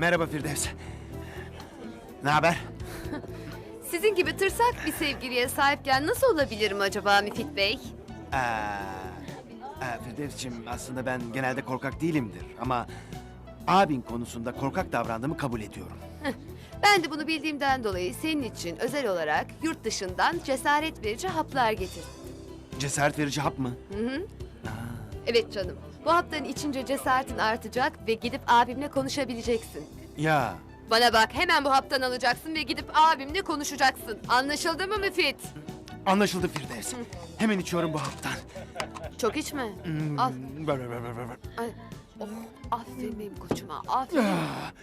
Merhaba Firdevs. Ne haber? Sizin gibi tırsak bir sevgiliye sahipken nasıl olabilirim acaba Müfit Bey? Ee, e, Firdevs'ciğim aslında ben genelde korkak değilimdir ama abin konusunda korkak davrandığımı kabul ediyorum. Ben de bunu bildiğimden dolayı senin için özel olarak yurt dışından cesaret verici haplar getirdim. Cesaret verici hap mı? Hı hı. Evet canım. Bu hapların içince cesaretin artacak ve gidip abimle konuşabileceksin. Ya Bana bak hemen bu haptan alacaksın ve gidip abimle konuşacaksın. Anlaşıldı mı Müfit? anlaşıldı Firdevs. Hemen içiyorum bu haptan. Çok içme. Hmm, Al. ver, ver, ver, ver, ver. Ay. Oh, aferin benim koçuma. Aferin.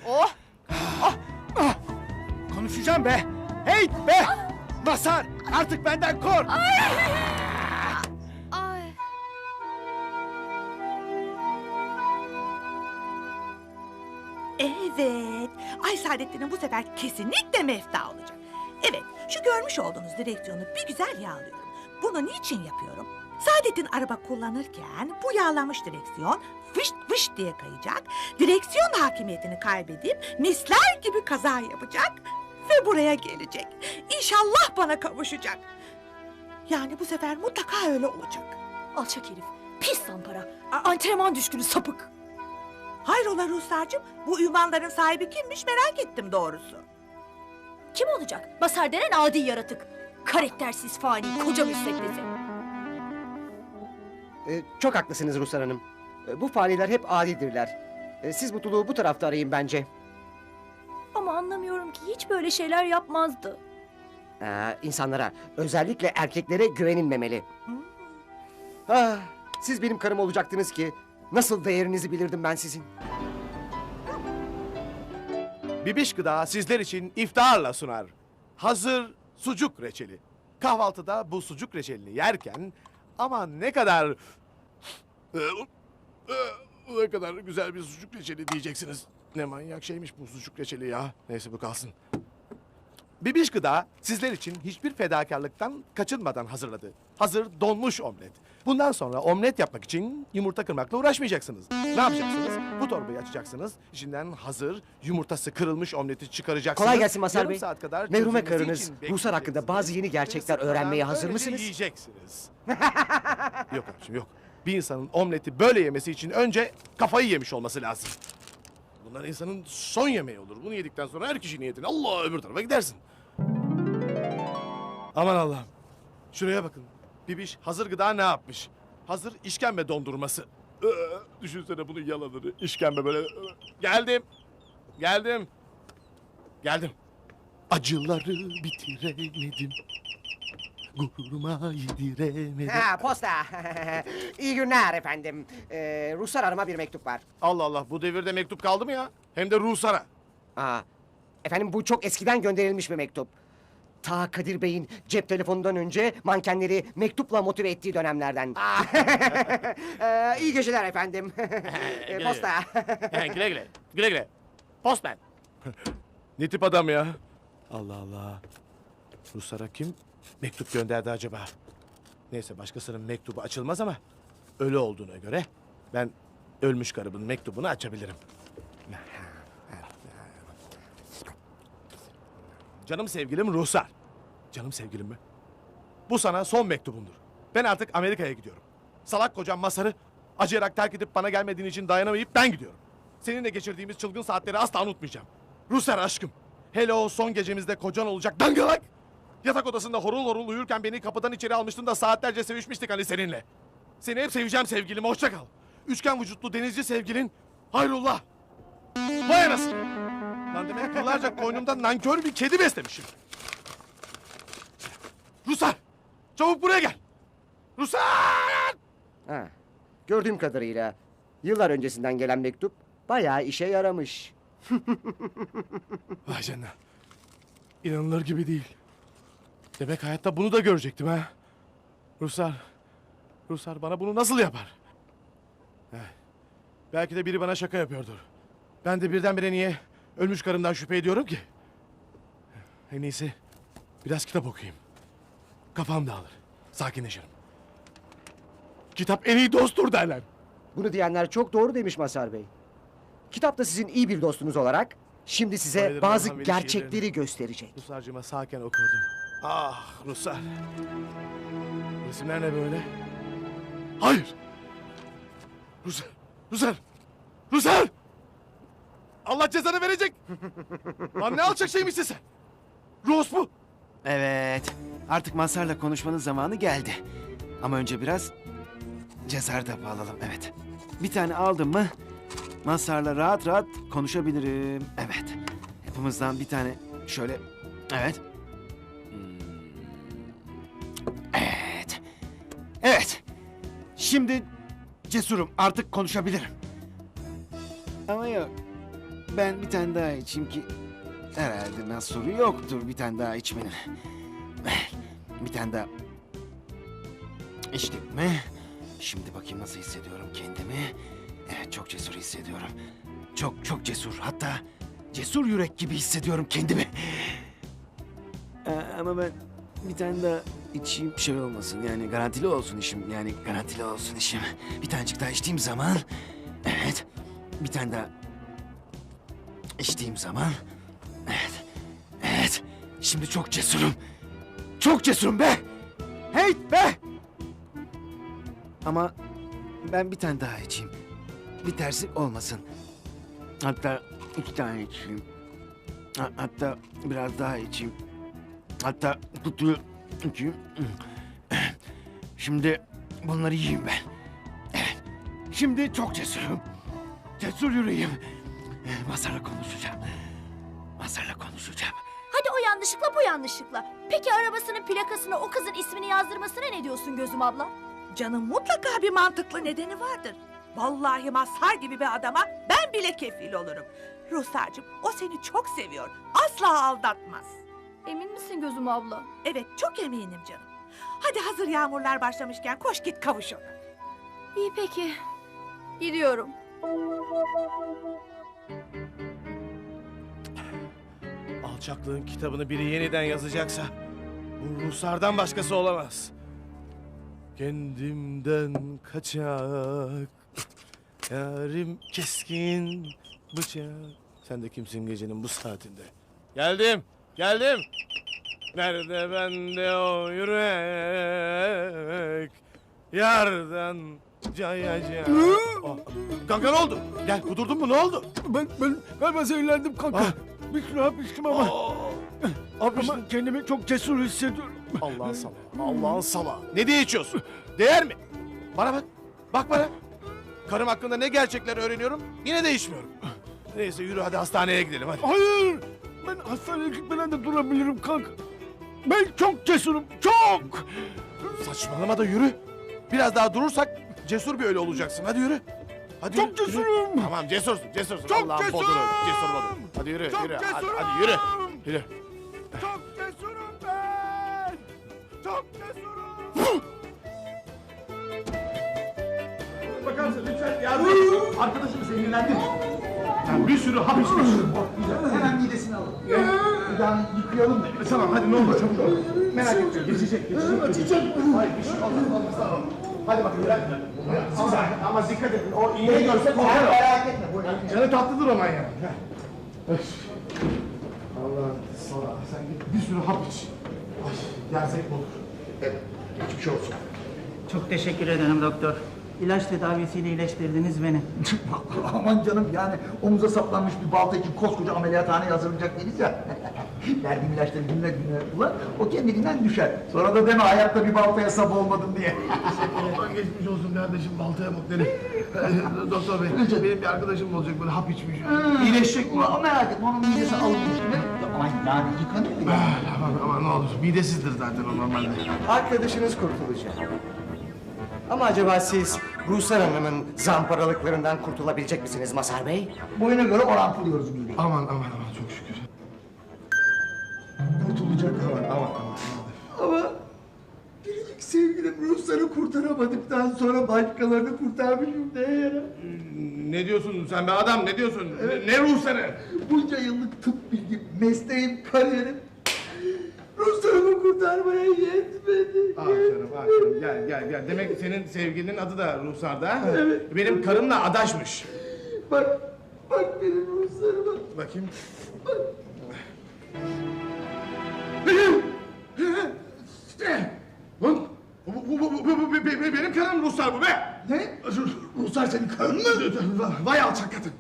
oh. Konuşacağım be. Hey be! Basar! Artık benden kork! Ay. Saadettin'in bu sefer kesinlikle mefta olacak. Evet, şu görmüş olduğunuz direksiyonu bir güzel yağlıyorum. Bunu niçin yapıyorum? Saadettin araba kullanırken bu yağlanmış direksiyon fışt fışt diye kayacak. Direksiyon hakimiyetini kaybedip misler gibi kaza yapacak ve buraya gelecek. İnşallah bana kavuşacak. Yani bu sefer mutlaka öyle olacak. Alçak herif. Pis zampara. Antrenman düşkünü sapık. Hayrola Ruhsar'cığım, bu ünvanların sahibi kimmiş merak ettim doğrusu. Kim olacak? Basar denen adi yaratık. Karaktersiz fani, koca müsveddesi. Ee, çok haklısınız Ruslar Hanım. Ee, bu faniler hep adidirler. Ee, siz mutluluğu bu tarafta arayın bence. Ama anlamıyorum ki hiç böyle şeyler yapmazdı. Ee, insanlara, özellikle erkeklere güvenilmemeli. Ah, siz benim karım olacaktınız ki nasıl değerinizi bilirdim ben sizin. Bibiş Gıda sizler için iftarla sunar. Hazır sucuk reçeli. Kahvaltıda bu sucuk reçelini yerken aman ne kadar Ee, e, ne kadar güzel bir sucuk reçeli diyeceksiniz. Ne manyak şeymiş bu sucuk reçeli ya. Neyse bu kalsın. Bibiş Gıda sizler için hiçbir fedakarlıktan kaçınmadan hazırladı. Hazır donmuş omlet. Bundan sonra omlet yapmak için yumurta kırmakla uğraşmayacaksınız. Ne yapacaksınız? Bu torbayı açacaksınız. İçinden hazır yumurtası kırılmış omleti çıkaracaksınız. Kolay gelsin Masar Yarım Bey. saat kadar Merhume çözülmesi karınız için Ruslar hakkında bekleyeceksiniz. bazı yeni gerçekler Ve sıkmadan öğrenmeye hazır böylece mısınız? Yiyeceksiniz. yok abiciğim yok. Bir insanın omleti böyle yemesi için önce kafayı yemiş olması lazım. Bunlar insanın son yemeği olur. Bunu yedikten sonra her kişi niyetine Allah öbür tarafa gidersin. Aman Allah'ım. Şuraya bakın. Bibiş hazır gıda ne yapmış? Hazır işkembe dondurması. Ee, düşünsene bunun yalanını. İşkembe böyle. Geldim. Geldim. Geldim. Acıları bitiremedim. Gururuma yediremedim. Ha, posta. İyi günler efendim. Ee, Ruslar Hanım'a bir mektup var. Allah Allah bu devirde mektup kaldı mı ya? Hem de Ruhsar'a. Aa, efendim bu çok eskiden gönderilmiş bir mektup. Ta Kadir Bey'in cep telefonundan önce mankenleri mektupla motive ettiği dönemlerden. ee, iyi geceler efendim. Ee, Posta. güle güle. Güle güle. Postman. ne tip adam ya? Allah Allah. Ruslara kim mektup gönderdi acaba? Neyse başkasının mektubu açılmaz ama ölü olduğuna göre ben ölmüş karımın mektubunu açabilirim. Canım sevgilim Ruhsar. Canım sevgilim mi? Bu sana son mektubumdur. Ben artık Amerika'ya gidiyorum. Salak kocam Masar'ı acıyarak terk edip bana gelmediğin için dayanamayıp ben gidiyorum. Seninle geçirdiğimiz çılgın saatleri asla unutmayacağım. Ruslar aşkım. Hele o son gecemizde kocan olacak dangalak. Yatak odasında horul horul uyurken beni kapıdan içeri almıştın da saatlerce sevişmiştik hani seninle. Seni hep seveceğim sevgilim hoşça kal. Üçgen vücutlu denizci sevgilin Hayrullah. Vay anasını. Lan demek yıllarca koynumda nankör bir kedi beslemişim. Ruslar! Çabuk buraya gel! Ruslar! Ha, gördüğüm kadarıyla yıllar öncesinden gelen mektup bayağı işe yaramış. Vay canına. İnanılır gibi değil. Demek hayatta bunu da görecektim ha. Ruslar. Ruslar bana bunu nasıl yapar? Heh. Belki de biri bana şaka yapıyordur. Ben de birdenbire niye ölmüş karımdan şüphe ediyorum ki? En iyisi biraz kitap okuyayım. Kafam dağılır. Sakinleşirim. Kitap en iyi dosttur derler. Bunu diyenler çok doğru demiş Masar Bey. Kitap da sizin iyi bir dostunuz olarak Şimdi size Bayılırım bazı Orhan Veli gerçekleri gösterecek. Rusarcığıma sağken okurdum. Ah Rusar. Resimler ne böyle? Hayır. Rusar. Rusar. Rusar. Allah cezanı verecek. Lan ne alçak şeymişsin sen? Rus bu. Evet. Artık Mazhar'la konuşmanın zamanı geldi. Ama önce biraz cesaret hapı alalım. Evet. Bir tane aldım mı Mazhar'la rahat rahat konuşabilirim. Evet. Hepimizden bir tane şöyle. Evet. Hmm. Evet. Evet. Şimdi cesurum. Artık konuşabilirim. Ama yok. Ben bir tane daha içeyim ki herhalde nasuru yoktur bir tane daha içmenin. Bir tane daha içtik mi? Şimdi bakayım nasıl hissediyorum kendimi. Evet çok cesur hissediyorum. Çok çok cesur. Hatta cesur yürek gibi hissediyorum kendimi. Ee, ama ben bir tane daha içeyim şey olmasın. Yani garantili olsun işim. Yani garantili olsun işim. Bir tanecik daha içtiğim zaman... Evet. Bir tane daha içtiğim zaman... Evet. Evet. Şimdi çok cesurum. Çok cesurum be. Hey be. Ama ben bir tane daha içeyim. Bir terslik olmasın. Hatta iki tane içeyim. Ha- Hatta biraz daha içeyim. Hatta kutuyu içeyim. Şimdi bunları yiyeyim ben. Evet. Şimdi çok cesurum. Cesur yüreğim. Masarla konuşacağım. Masarla konuşacağım. Hadi o yanlışlıkla bu yanlışlıkla. Peki arabasının plakasına o kızın ismini yazdırmasına ne diyorsun gözüm abla? Canım mutlaka bir mantıklı nedeni vardır. Vallahi Mazhar gibi bir adama ben bile kefil olurum. Ruhsar'cığım o seni çok seviyor. Asla aldatmaz. Emin misin gözüm abla? Evet çok eminim canım. Hadi hazır yağmurlar başlamışken koş git kavuş ona. İyi peki. Gidiyorum. Alçaklığın kitabını biri yeniden yazacaksa bu Ruslardan başkası olamaz. Kendimden kaçak yarim keskin bıçak. Sen de kimsin gecenin bu saatinde? Geldim, geldim. Nerede bende o yürek? Yardan cayacak. Aa, Kanka ne oldu? Gel kudurdun mu ne oldu? Ben, ben galiba zehirlendim kanka. Ah. Bir süre hap içtim ama, Aa, ama kendimi çok cesur hissediyorum. Allah'ın sala. Allah'ın sala. Ne diye içiyorsun? Değer mi? Bana bak. Bak bana. Karım hakkında ne gerçekler öğreniyorum yine de içmiyorum. Neyse yürü hadi hastaneye gidelim hadi. Hayır! Ben hastaneye gitmeden de durabilirim kanka. Ben çok cesurum, çok! Saçmalama da yürü. Biraz daha durursak cesur bir ölü olacaksın. Hadi yürü. Hadi Çok yürü, yürü. cesurum. Tamam cesursun cesursun. Çok Allah'ın cesurum. boduru, Cesur bodur. Hadi yürü Çok yürü. Hadi, cesurum. hadi yürü. Yürü. Çok cesurum ben! Çok cesurum! Bakar mısın lütfen yardım et. Arkadaşım zehirlendi. Yani bir sürü hap içmiş. Hemen midesini alalım. Bir daha yıkayalım da. Tamam hadi ne olur çabuk ol. Merak etme geçecek geçecek. Geçecek. Hayır bir şey olmaz. Hadi bakın Siz ama dikkat edin. O iğneyi görse korkar. Merak etme. Canı tatlıdır o manyak. Allah sonra sen git bir sürü hap iç. Ay gerzek olur. Evet. Geçmiş olsun. Çok teşekkür ederim doktor. İlaç tedavisiyle iyileştirdiniz beni. Aman canım yani omuza saplanmış bir balta için koskoca ameliyathaneye hazırlanacak değiliz ya. Verdiğim ilaçları günler günler ulan o kendiliğinden düşer. Sonra da deme hayatta bir baltaya sap olmadım diye. Aman geçmiş olsun kardeşim baltaya bak. Ee, Doktor bey benim bir arkadaşım olacak böyle hap içmiş. İyileşecek mi? Ulan merak etme onun midesi alınmış. Aman yani yıkanıyor ya. Aman aman ne olur midesizdir zaten o normalde. Arkadaşınız kurtulacak. Ama acaba siz Ruslar Hanım'ın zamparalıklarından kurtulabilecek misiniz Mazhar Bey? Boyuna göre orantılıyoruz mideyi. Aman aman aman çok şükür. Aman aman aman. Ama biricik sevgilim Rusları kurtaramadıktan sonra başkalarını kurtarmışım ne yara? Ne diyorsun sen be adam ne diyorsun? Ne, ne ruhsarı? Bunca yıllık tıp bilgim, mesleğim, kariyerim Ruslarımı kurtarmaya yetmedi. Ah canım ah canım gel gel gel. Demek ki senin sevgilinin adı da Ruhsar'da. ha? Benim karımla adaşmış. Bak Bak benim ruhsarıma. Bakayım. Lan bu, bu, bu, bu, bu, bu- be- benim karım Ruslar bu be. Ne? Ruslar senin karın mı? Vay alçak kadın.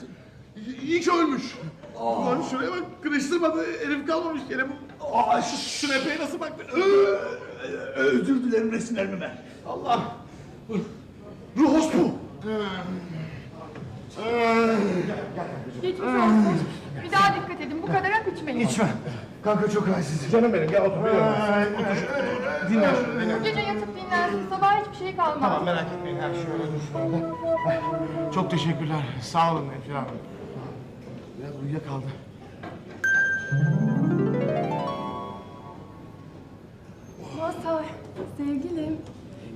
İyi ki ölmüş. Lan şuraya bak kırıştırmadı herif kalmamış yere bu. Aa, şu, şu repeye nasıl baktı? Özür dilerim resimlerimi ver. Allah. Ruhos bu. Geçmiş olsun. Bir daha dikkat edin. Bu kadar hap içmeyin. İçme. Kanka çok halsiz. Canım benim gel otur. Otur şuraya. Dinle şurada. Bu gece yatıp dinlensin. Sabah hiçbir şey kalmaz. Tamam merak etmeyin. Dur şöyle. Ay, Çok teşekkürler. Sağ olun Hemşire Hanım. Biraz uyuyakaldı. Mazhar, sevgilim.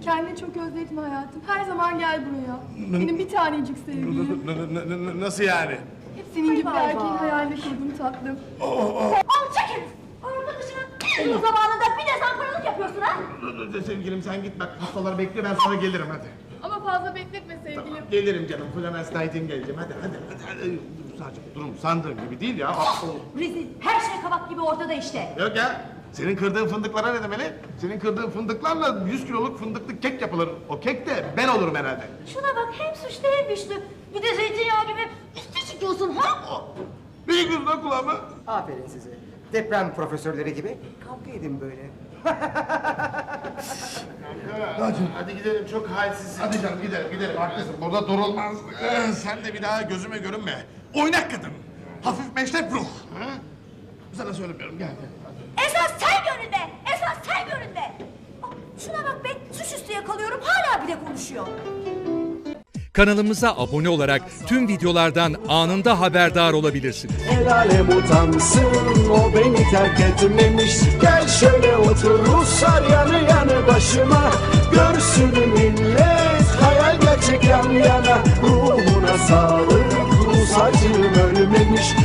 Kendini çok özletme hayatım. Her zaman gel buraya. Benim bir tanecik sevgilim. Nasıl yani? Hep senin gibi bir erkeğin hayalini kurdum tatlım. Alçak herif! Arkadaşının en uzun zamanında bir de zamparalık yapıyorsun ha? Sevgilim sen git bak hastalar bekliyor ben sonra gelirim hadi. Ama fazla bekletme sevgilim. Gelirim canım Flemens Knight'in geleceğim hadi hadi hadi. hadi. Sadece durum sandığım gibi değil ya. Aa, Rezil, her şey kabak gibi ortada işte. Yok ya. Senin kırdığın fındıklara ne demeli? Senin kırdığın fındıklarla 100 kiloluk fındıklı kek yapılır. O kek de ben olurum herhalde. Şuna bak hem suçlu hem güçlü. Bir de zeytinyağı gibi üstü çıkıyorsun ha? Ne yıkıyorsun lan kulağıma? Aferin size. Deprem profesörleri gibi kavga edin böyle. Hadi. Hadi gidelim çok halsiz. Hadi canım gidelim gidelim haklısın burada durulmaz. Ee, sen de bir daha gözüme görünme. Oynak kadın. Hafif meşrep ruh. Ha? Sana söylemiyorum gel. Esas sen görünme! Esas sen görünme! Şuna bak be, suçüstü yakalıyorum hala bile konuşuyor. Kanalımıza abone olarak tüm videolardan anında haberdar olabilirsiniz. El alem o beni terk etmemiş. Gel şöyle otur Ruslar yanı yanı başıma. Görsün millet hayal gerçek yan yana. Ruhuna sağlık Rus acım ölmemiş